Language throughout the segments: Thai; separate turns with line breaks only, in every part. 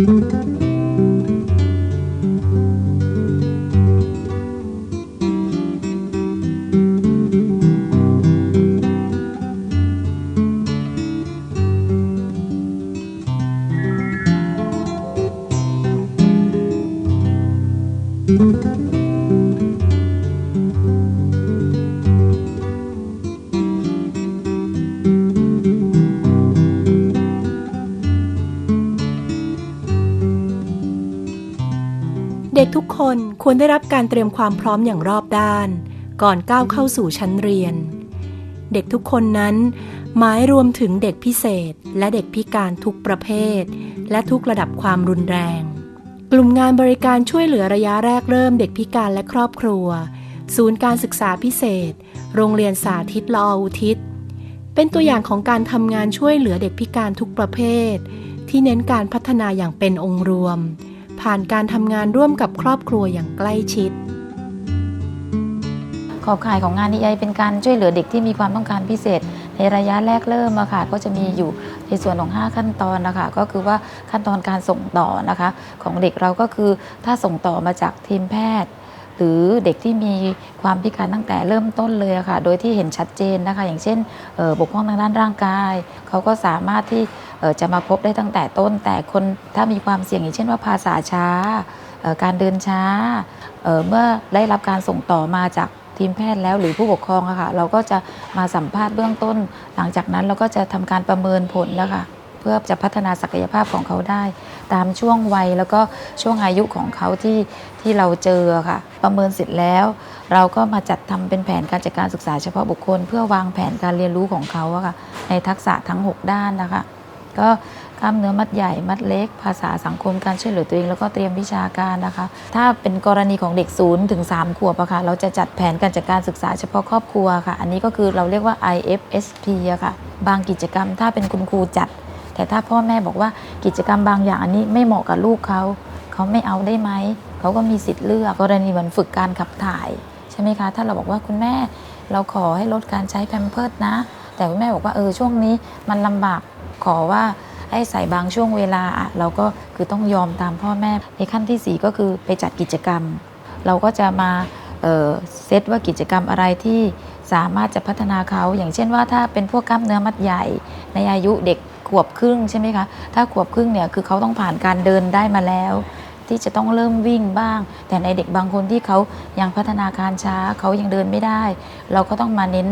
เควรได้รับการเตรียมความพร้อมอย่างรอบด้าน ก่อนก้าวเข้าสู่ชั้นเรียน เด็กทุกคนนั้น หมายรวมถึงเด็กพิเศษ และเด็กพิการทุกประเภท และทุกระดับความรุนแรง กลุ่มงานบริการช่วยเหลือระยะแรกเริ่มเด็กพิการและครอบครัว ศูนย์การศึกษาพิเศษ โรงเรียนสาธิตละอออุทิศ เป็นตัวอย่างของการทำงานช่วยเหลือเด็กพิการทุกประเภท ที่เน้นการพัฒนาอย่างเป็นองค์รวม ผ่านการทำงานร่วมกับครอบครัวอย่างใกล้ชิด
ขอบข่ายของงาน EI เป็นการช่วยเหลือเด็กที่มีความต้องการพิเศษ ในระยะแรกเริ่มอะค่ะก็จะมีอยู่ในส่วนของ 5 ขั้นตอนนะคะก็คือว่าขั้นตอนการส่งต่อนะคะ ของเด็กเราก็คือถ้าส่งต่อมาจากทีมแพทย์ หรือเด็กที่มีความพิการตั้งแต่เริ่มต้นเลยค่ะ โดยที่เห็นชัดเจนนะคะ อย่างเช่นออบกพร่องทางด้านร่างกาย เขาก็สามารถที่จะมาพบได้ตั้งแต่ต้น แต่คนถ้ามีความเสี่ยงอย่างเช่นว่าภาษาช้า การเดินช้า เมื่อได้รับการส่งต่อมาจากทีมแพทย์แล้วหรือผู้ปกครองอะค่ะเราก็จะมาสัมภาษณ์เบื้องต้น หลังจากนั้นเราก็จะทำการประเมินผลแล้วค่ะ เพื่อจะพัฒนาศักยภาพของเขาได้ ตามช่วงวัยแล้วก็ช่วงอายุของเขาที่ที่เราเจอค่ะ ประเมินเสร็จแล้ว เราก็มาจัดทำเป็นแผนการจัดการศึกษาเฉพาะบุคคล เพื่อวางแผนการเรียนรู้ของเขาอะค่ะในทักษะทั้ง 6 ด้านนะคะ ก็กล้ามเนื้อมัดใหญ่มัดเล็ก ภาษาสังคมการช่วยเหลือตัวเอง แล้วก็เตรียมวิชาการนะคะ ถ้าเป็นกรณีของเด็กศูนย์ถึง3ขวบอะค่ะเราจะจัดแผนการจัดการศึกษาเฉพาะครอบครัวค่ะ อันนี้ก็คือเราเรียกว่า IFSP อะค่ะ บางกิจกรรมถ้าเป็นคุณครูจัด แต่ถ้าพ่อแม่บอกว่ากิจกรรมบางอย่างอันนี้ไม่เหมาะกับลูกเขาเขาไม่เอาได้ไหมเขาก็มีสิทธิ์เลือกกรณีเหมือนฝึกการขับถ่ายใช่ไหมคะ ถ้าเราบอกว่าคุณแม่เราขอให้ลดการใช้แพมเพิร์ดนะ แต่คุณแม่บอกว่าเออช่วงนี้มันลำบากขอว่าให้ใส่บางช่วงเวลาอะเราก็คือต้องยอมตามพ่อแม่ในขั้นที่ 4 ก็คือไปจัดกิจกรรม เราก็จะมาเเซตว่ากิจกรรมอะไรที่สามารถจะพัฒนาเขา อย่างเช่นว่าถ้าเป็นพวกกล้ามเนื้อมัดใหญ่ในอายุเด็ก ขวบครึ่งใช่ไหมคะถ้าขวบครึ่งเนี่ยคือเขาต้องผ่านการเดินได้มาแล้ว ที่จะต้องเริ่มวิ่งบ้าง แต่ในเด็กบางคนที่เขายังพัฒนาการช้าเขายังเดินไม่ได้ เราก็ต้องมาเน้น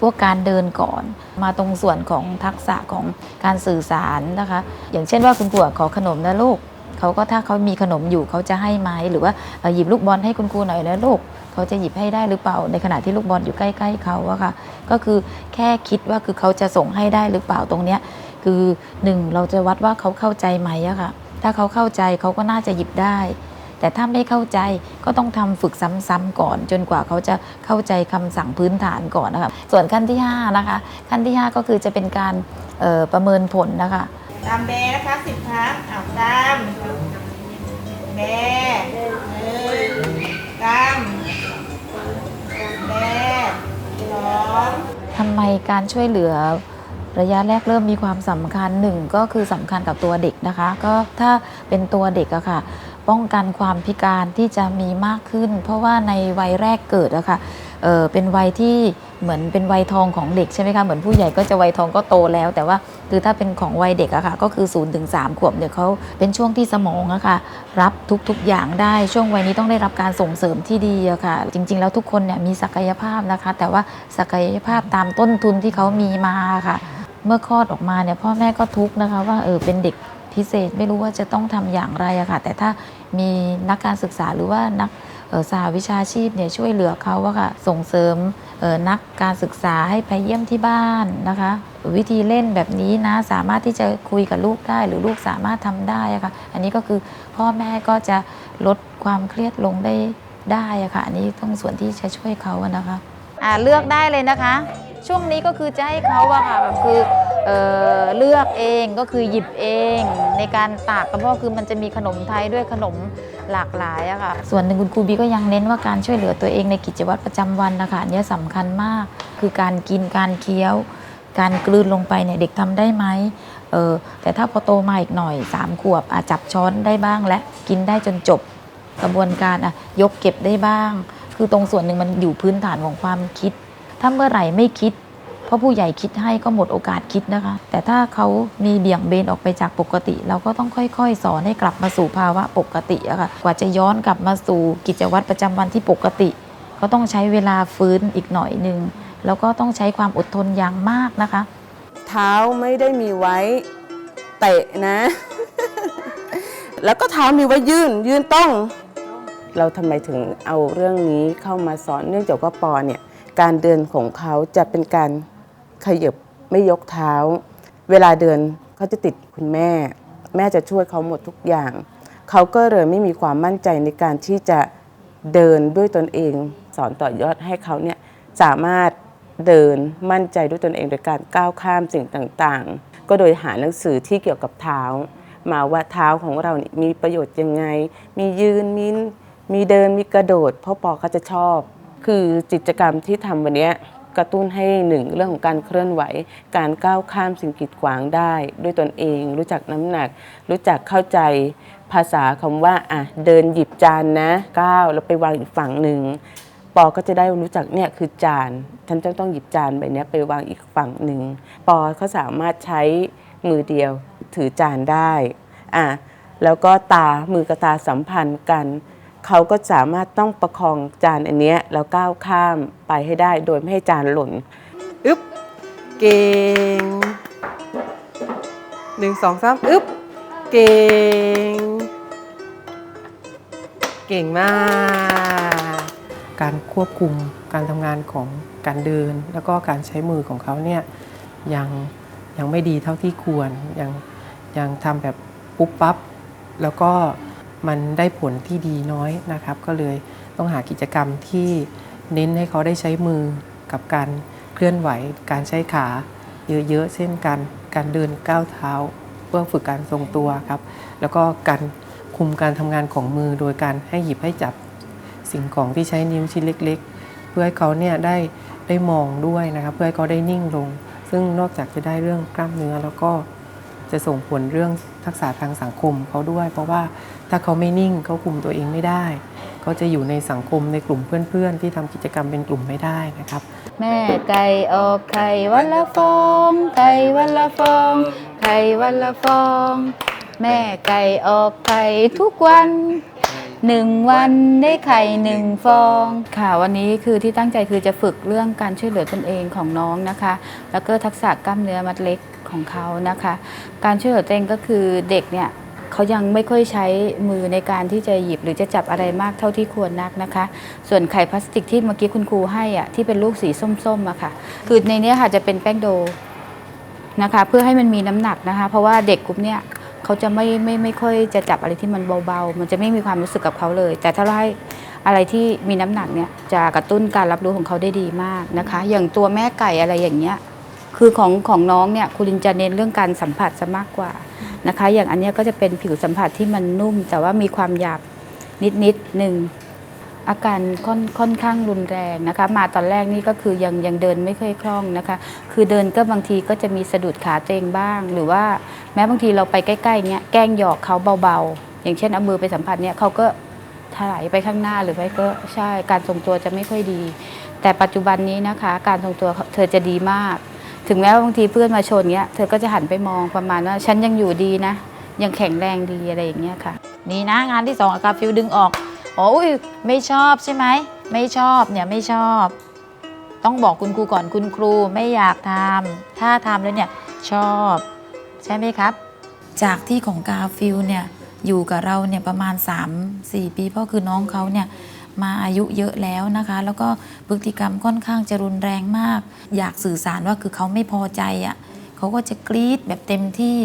พวกการเดินก่อน มาตรงส่วนของทักษะของการสื่อสารนะคะ อย่างเช่นว่าคุณครูขอขนมนะลูกเขาก็ถ้าเขามีขนมอยู่เขาจะให้ไหมหรือว่าหยิบลูกบอลให้คุณครูหน่อยนะลูกเขาจะหยิบให้ได้หรือเปล่า ในขณะที่ลูกบอลอยู่ใกล้ ๆเขาอะค่ะ ก็คือแค่คิดว่าคือเขาจะส่งให้ได้หรือเปล่าตรงเนี้ย คือหนึ่งเราจะวัดว่าเขาเข้าใจไหมอะค่ะ ถ้าเขาเข้าใจเขาก็น่าจะหยิบได้ แต่ถ้าไม่เข้าใจก็ต้องทำฝึกซ้ำๆก่อน จนกว่าเขาจะเข้าใจคำสั่งพื้นฐานก่อนนะคะส่วนขั้นที่5นะคะขั้นที่ 5 ก็คือจะเป็นการเอ่อประเมินผลนะคะ
ตามแบนะคะสิบครั้งอ้าวตามแบหนึ่งตามแบสอง
ทำไมการช่วยเหลือ ระยะแรกเริ่มมีความสำคัญหนึ่งก็คือสำคัญกับตัวเด็กนะคะ ก็ถ้าเป็นตัวเด็กอะค่ะ ป้องกันความพิการที่จะมีมากขึ้น เพราะว่าในวัยแรกเกิดอะค่ะเเป็นวัยที่เหมือนเป็นวัยทองของเด็กใช่ไหมคะเหมือนผู้ใหญ่ก็จะวัยทองก็โตแล้ว แต่ว่าคือถ้าเป็นของวัยเด็กอะค่ะก็คือ0ูนถึงสขวบเนี่ยเขาเป็นช่วงที่สมองอะค่ะรับทุกๆอย่างได้ช่วงวัยนี้ต้องได้รับการส่งเสริมที่ดีอะค่ะ จริง ๆ แล้วทุกคนเนี่ยมีศักยภาพนะคะ แต่ว่าศักยภาพตามต้นทุนที่เขามีมาค่ะ เมื่อคลอดออกมาเนี่ยพ่อแม่ก็ทุกข์นะคะว่าเออเป็นเด็กพิเศษไม่รู้ว่าจะต้องทำอย่างไรอะค่ะ แต่ถ้ามีนักการศึกษาหรือว่านักออสหวิชาชีพเนี่ยช่วยเหลือเขาอะค่ะส่งเสริมออนักการศึกษาให้ไปเยี่ยมที่บ้านนะคะ วิธีเล่นแบบนี้นะสามารถที่จะคุยกับลูกได้หรือลูกสามารถทำได้อะค่ะอันนี้ก็คือพ่อแม่ก็จะลดความเครียดลงได้ได้อะค่ะอันนี้ต้องส่วนที่จะช่วยเขาอะนะคะอ่าเลือกได้เลยนะคะ ช่วงนี้ก็คือจะให้เขาอะค่ะแบบคือเเลือกเองก็คือหยิบเอง ในการตากกระเพาะคือมันจะมีขนมไทยด้วยขนมหลากหลายอะค่ะ ส่วนหนึ่งคุณครูบีก็ยังเน้นว่าการช่วยเหลือตัวเองในกิจวัตรประจำวันนะคะอันเนี้ยสำคัญมากคือการกินการเคี้ยว การกลืนลงไปเนี่ยเด็กทำได้ไหมเออแต่ถ้าพอโตมาอีกหน่อยสามขวบอาจจับช้อนได้บ้างและกินได้จนจบกระบวนการอะยกเก็บได้บ้าง คือตรงส่วนหนึ่งมันอยู่พื้นฐานของความคิด ถ้าเมื่อไหร่ไม่คิด เพราะผู้ใหญ่คิดให้ก็หมดโอกาสคิดนะคะ แต่ถ้าเขามีเบี่ยงเบนออกไปจากปกติ เราก็ต้องค่อยๆ สอนให้กลับมาสู่ภาวะปกติอะค่ะกว่าจะย้อนกลับมาสู่กิจวัตรประจำวันที่ปกติ ก็ต้องใช้เวลาฟื้นอีกหน่อยหนึ่งแล้วก็ต้องใช้ความอดทนอย่างมากนะคะ
เท้าไม่ได้มีไว้เตะนะ แล้วก็เท้ามีไว้ยืนยืนต้อง เราทำไมถึงเอาเรื่องนี้เข้ามาสอนเนื่องจากว่าปอเนี่ย การเดินของเขาจะเป็นการขยับไม่ยกเท้า เวลาเดินเขาจะติดคุณแม่ แม่จะช่วยเขาหมดทุกอย่าง เขาก็เลยไม่มีความมั่นใจในการที่จะเดินด้วยตนเอง สอนต่อยอดให้เขาเนี่ยสามารถเดินมั่นใจด้วยตนเองโดยการก้าวข้ามสิ่งต่างๆ ก็โดยหาหนังสือที่เกี่ยวกับเท้า มาว่าเท้าของเราเนี่ยมีประโยชน์ยังไง มียืนมีมีเดินมีกระโดดพ่อปอเขาจะชอบ คือกิจกรรมที่ทำวันนี้กระตุ้นให้หนึ่งเรื่องของการเคลื่อนไหว การก้าวข้ามสิ่งกีดขวางได้ ด้วยตนเอง รู้จักน้ำหนัก รู้จักเข้าใจภาษาคำว่าอะเดินหยิบจานนะก้าวแล้วไปวางอีกฝั่งหนึ่งปอก็จะได้รู้จักเนี่ยคือจานฉันจะต้องหยิบจานใบนี้ไปวางอีกฝั่งหนึ่งปอเขาสามารถใช้มือเดียวถือจานได้อะแล้วก็ตามือกับตาสัมพันธ์กัน เขาก็สามารถต้องประคองจานอันเนี้ยแล้วก้าวข้ามไปให้ได้โดยไม่ให้จานหล่นอึ๊บเก่งหนึ่งสองสามอึ๊บเก่ง เก่งมาก
การควบคุมการทำงานของการเดิน แล้วก็การใช้มือของเขาเนี่ยยังยังไม่ดีเท่าที่ควรยังยังทำแบบปุ๊บปั๊บแล้วก็ มันได้ผลที่ดีน้อยนะครับ ก็เลยต้องหากิจกรรมที่เน้นให้เขาได้ใช้มือกับการเคลื่อนไหว การใช้ขาเยอะๆเช่นการการเดินก้าวเท้า เพื่อฝึกการทรงตัวครับ แล้วก็การคุมการทำงานของมือโดยการให้หยิบให้จับสิ่งของที่ใช้นิ้วชิ้นเล็ก ๆ เพื่อให้เขาเนี่ยได้ได้มองด้วยนะครับเพื่อให้เขาได้นิ่งลง ซึ่งนอกจากจะได้เรื่องกล้ามเนื้อแล้วก็จะส่งผลเรื่อง ทักษะทางสังคมเขาด้วย เพราะว่าถ้าเขาไม่นิ่งเขาคุมตัวเองไม่ได้เขาจะอยู่ในสังคมในกลุ่มเพื่อนๆ ที่ทำกิจกรรมเป็นกลุ่มไม่ได้นะครับ
แม่ไก่ออกไข่วันละฟองไข่วันละฟองไข่วันละฟอง แม่ไก่ออกไข่ทุกวัน หนึ่งวันได้ไข่หนึ่งฟอง ค่ะ วันนี้คือที่ตั้งใจคือจะฝึกเรื่องการช่วยเหลือตนเองของน้องนะคะ แล้วก็ทักษะกล้ามเนื้อมัดเล็กของเขานะคะ การช่วยเหลือตัวเองก็คือเด็กเนี่ยเขายังไม่ค่อยใช้มือในการที่จะหยิบหรือจะจับอะไรมากเท่าที่ควรนักนะคะ ส่วนไข่พลาสติกที่เมื่อกี้คุณครูให้อะที่เป็นลูกสีส้มๆอะค่ะ คือในนี้ค่ะจะเป็นแป้งโดนะคะ เพื่อให้มันมีน้ำหนักนะคะ เพราะว่าเด็กกลุ่มเนี้ย เขาจะไม่ไม่ไม่ค่อยจะจับอะไรที่มันเบาๆ มันจะไม่มีความรู้สึกกับเขาเลย แต่ถ้าเราให้อะไรที่มีน้ำหนักเนี่ยจะกระตุ้นการรับรู้ของเขาได้ดีมากนะคะ อย่างตัวแม่ไก่อะไรอย่างเงี้ยคือของของน้องเนี่ยคุณลินจะเน้นเรื่องการสัมผัสซะมากกว่านะคะ อย่างอันเนี้ยก็จะเป็นผิวสัมผัสที่มันนุ่ม แต่ว่ามีความหยาบนิดนิดหนึ่ง อาการค่อนค่อนข้างรุนแรงนะคะ มาตอนแรกนี่ก็คือยังยังเดินไม่ค่อยคล่องนะคะ คือเดินก็บางทีก็จะมีสะดุดขาตัวเองบ้าง หรือว่าแม้บางทีเราไปใกล้ๆเนี้ยแกล้งหยอกเขาเบาๆ อย่างเช่นเอามือไปสัมผัสเนี่ยเขาก็ถลายไปข้างหน้าหรือไม่ก็ใช่การทรงตัวจะไม่ค่อยดี แต่ปัจจุบันนี้นะคะ การทรงตัวเธอจะดีมาก ถึงแม้ว่าบางทีเพื่อนมาชนเงี้ยเธอก็จะหันไปมองประมาณว่าฉันยังอยู่ดีนะ ยังแข็งแรงดีอะไรอย่างเงี้ยค่ะ นี่นะงานที่สองกาฟิวดึงออก อ๋ออุ้ยไม่ชอบใช่ไหม ไม่ชอบเนี่ยไม่ชอบ ต้องบอกคุณครูก่อนคุณครูไม่อยากทำถ้าทำแล้วเนี่ยชอบ ใช่ไหมครับ จากที่ของกาฟิลเนี่ยอยู่กับเราเนี่ยประมาณ 3-4 ปีเพราะคือน้องเขาเนี่ยมาอายุเยอะแล้วนะคะ แล้วก็พฤติกรรมค่อนข้างจะรุนแรงมาก อยากสื่อสารว่าคือเขาไม่พอใจอะ่ะเขาก็จะกรีดแบบเต็มที่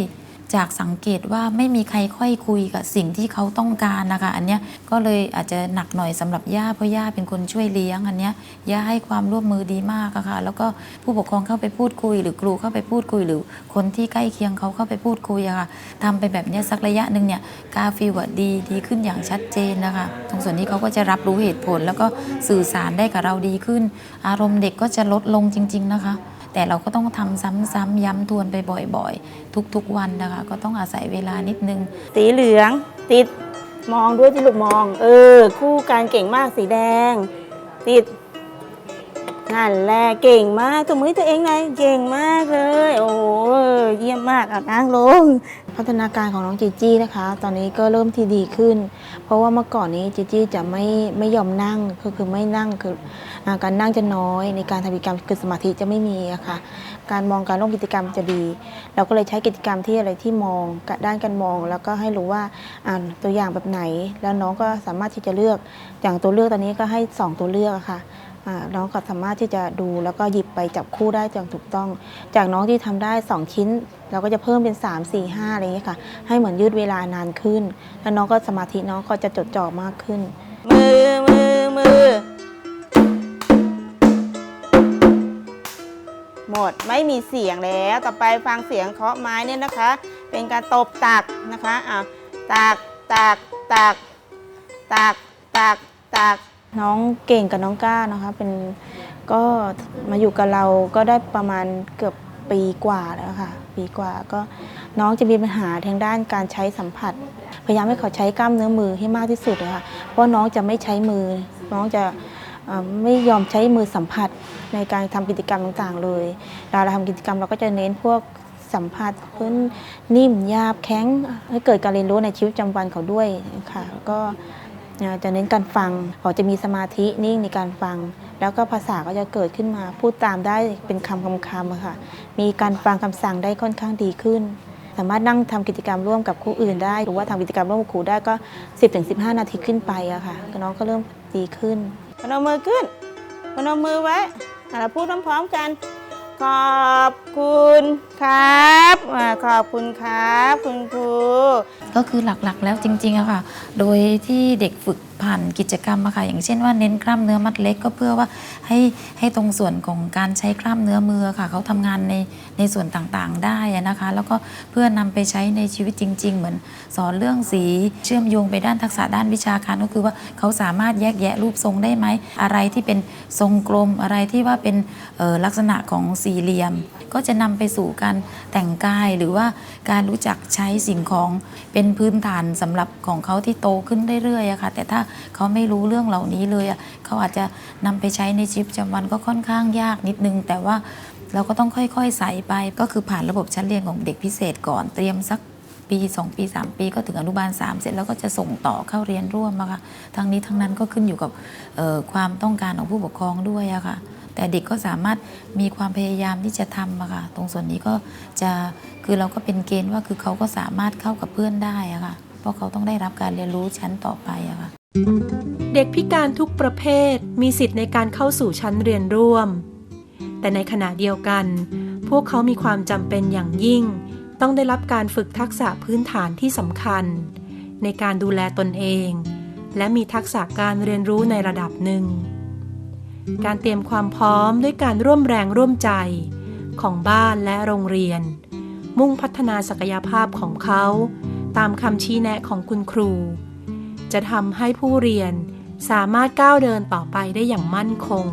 จากสังเกตว่าไม่มีใครค่อยคุยกับสิ่งที่เขาต้องการนะคะ อันเนี้ยก็เลยอาจจะหนักหน่อยสำหรับย่าเพราะย่าเป็นคนช่วยเลี้ยงอันเนี้ยย่าให้ความร่วมมือดีมากะค่ะ แล้วก็ผู้ปกครองเข้าไปพูดคุย หรือครูเข้าไปพูดคุย หรือคนที่ใกล้เคียงเขาเข้าไปพูดคุยอะค่ะทำไปแบบเนี้ยสักระยะหนึ่งเนี่ยกาฟิลดีดีขึ้นอย่างชัดเจนนะคะ ตรงส่วนนี้เขาก็จะรับรู้เหตุผล แล้วก็สื่อสารได้กับเราดีขึ้น อารมณ์เด็กก็จะลดลงจริง ๆ นะคะ แต่เราก็ต้องทำซ้ำๆย้ำทวนไปบ่อยๆ ทุกๆวันนะคะ ก็ต้องอาศัยเวลานิดนึง
สีเหลืองติดมองด้วยที่ลูกมอง เออ คู่การเก่งมากสีแดง ติด นั่นแหละเก่งมากตัวมือตัวเองไงเก่งมากเลย โอ้โหเยี่ยมมากเอานั่งลงพัฒนาการของน้องจีจี้นะคะ ตอนนี้ก็เริ่มที่ดีขึ้น เพราะว่าเมื่อก่อนนี้จีจี้จะไม่ไม่ยอมนั่งก็คือไม่นั่งคือการนั่งจะน้อย ในการทำกิจกรรมคือสมาธิจะไม่มีอะค่ะการมองการร่วมกิจกรรมจะดี เราก็เลยใช้กิจกรรมที่อะไรที่มองด้านการมอง แล้วก็ให้รู้ว่าอ่านตัวอย่างแบบไหน แล้วน้องก็สามารถที่จะเลือกอย่างตัวเลือกตอนนี้ก็ให้สองตัวเลือกอะค่ะอ่า น้องก็สามารถที่จะดูแล้วก็หยิบไปจับคู่ได้อย่างถูกต้อง จากน้องที่ทำได้ 2 ชิ้น เราก็จะเพิ่มเป็น 3 4 5อะไรอย่างเงี้ค่ะ ให้เหมือนยืดเวลานานขึ้น แล้วน้องก็สมาธิน้องก็จะจดจ่อมากขึ้น มือมือมือหมดไม่มีเสียงแล้วต่อไปฟังเสียงเคาะไม้เนี่ยนะคะ เป็นการตบตักนะคะอะตักตักตักตักตักตัก น้องเก่งกับน้องก้านะคะเป็นก็มาอยู่กับเราก็ได้ประมาณเกือบปีกว่าแล้วค่ะ ปีกว่าก็น้องจะมีปัญหาทางด้านการใช้สัมผัส พยายามให้เขาใช้กล้ามเนื้อมือให้มากที่สุดเลยค่ะเพราะน้องจะไม่ใช้มือ น้องจะไม่ยอมใช้มือสัมผัสในการทำกิจกรรมต่างๆ เลยเวลาเราทำกิจกรรมเราก็จะเน้นพวกสัมผัสพื้นนิ่มหยาบแข็งให้เกิดการเรียนรู้ในชีวิตประจำวันเขาด้วยค่ะก็ จะเน้นการฟังเขาจะมีสมาธินิ่งในการฟัง แล้วก็ภาษาก็จะเกิดขึ้นมา พูดตามได้เป็นคำคำคำค่ะ มีการฟังคำสั่งได้ค่อนข้างดีขึ้น สามารถนั่งทำกิจกรรมร่วมกับครูอื่นได้ หรือว่าทำกิจกรรมร่วมกับครูได้ก็ 10-15 นาทีขึ้นไปอะค่ะน้องก็เริ่มดีขึ้นพนมมือขึ้นพนมมือไว้เราพูดพร้อมๆกัน ขอบคุณครับ ขอบคุณครับ คุณครู
ก็คือหลักๆแล้วจริงๆอะค่ะ โดยที่เด็กฝึกผ่านกิจกรรมอะค่ะ อย่างเช่นว่าเน้นกล้ามเนื้อมัดเล็กก็เพื่อว่าให้ให้ตรงส่วนของการใช้กล้ามเนื้อมือค่ะ เขาทำงานในในส่วนต่างๆได้อะนะคะ แล้วก็เพื่อนำไปใช้ในชีวิตจริง ๆ เหมือนสอนเรื่องสีเชื่อมโยงไปด้านทักษะด้านวิชาการก็คือว่าเขาสามารถแยกแยะรูปทรงได้ไหม อะไรที่เป็นทรงกลมอะไรที่ว่าเป็นเอ่อลักษณะของสี่เหลี่ยม ก็จะนำไปสู่การแต่งกายหรือว่าการรู้จักใช้สิ่งของเป็นพื้นฐานสำหรับของเขาที่โตขึ้นเรื่อยๆอะค่ะ แต่ถ้าเขาไม่รู้เรื่องเหล่านี้เลยอะเขาอาจจะนำไปใช้ในชีวิตประจำวันก็ค่อนข้างยากนิดนึง แต่ว่าเราก็ต้องค่อยๆใส่ไปก็คือผ่านระบบชั้นเรียนของเด็กพิเศษก่อนเตรียมสักปี 2 ปี 3 ปีก็ถึงอนุบาล 3 เสร็จแล้วก็จะส่งต่อเข้าเรียนร่วมอะค่ะทั้งนี้ทั้งนั้นก็ขึ้นอยู่กับความต้องการของผู้ปกครองด้วยอะค่ะ แต่เด็กก็สามารถมีความพยายามที่จะทำอะค่ะตรงส่วนนี้ก็จะคือเราก็เป็นเกณฑ์ว่าคือเขาก็สามารถเข้ากับเพื่อนได้อะค่ะเพราะเขาต้องได้รับการเรียนรู้ชั้นต่อไปอะค่ะ
เด็กพิการทุกประเภทมีสิทธิ์ในการเข้าสู่ชั้นเรียนร่วม แต่ในขณะเดียวกัน พวกเขามีความจำเป็นอย่างยิ่ง ต้องได้รับการฝึกทักษะพื้นฐานที่สำคัญ ในการดูแลตนเอง และมีทักษะการเรียนรู้ในระดับหนึ่ง การเตรียมความพร้อมด้วยการร่วมแรงร่วมใจ ของบ้านและโรงเรียน มุ่งพัฒนาศักยภาพของเขา ตามคำชี้แนะของคุณครู จะทำให้ผู้เรียนสามารถก้าวเดินต่อไปได้อย่างมั่นคง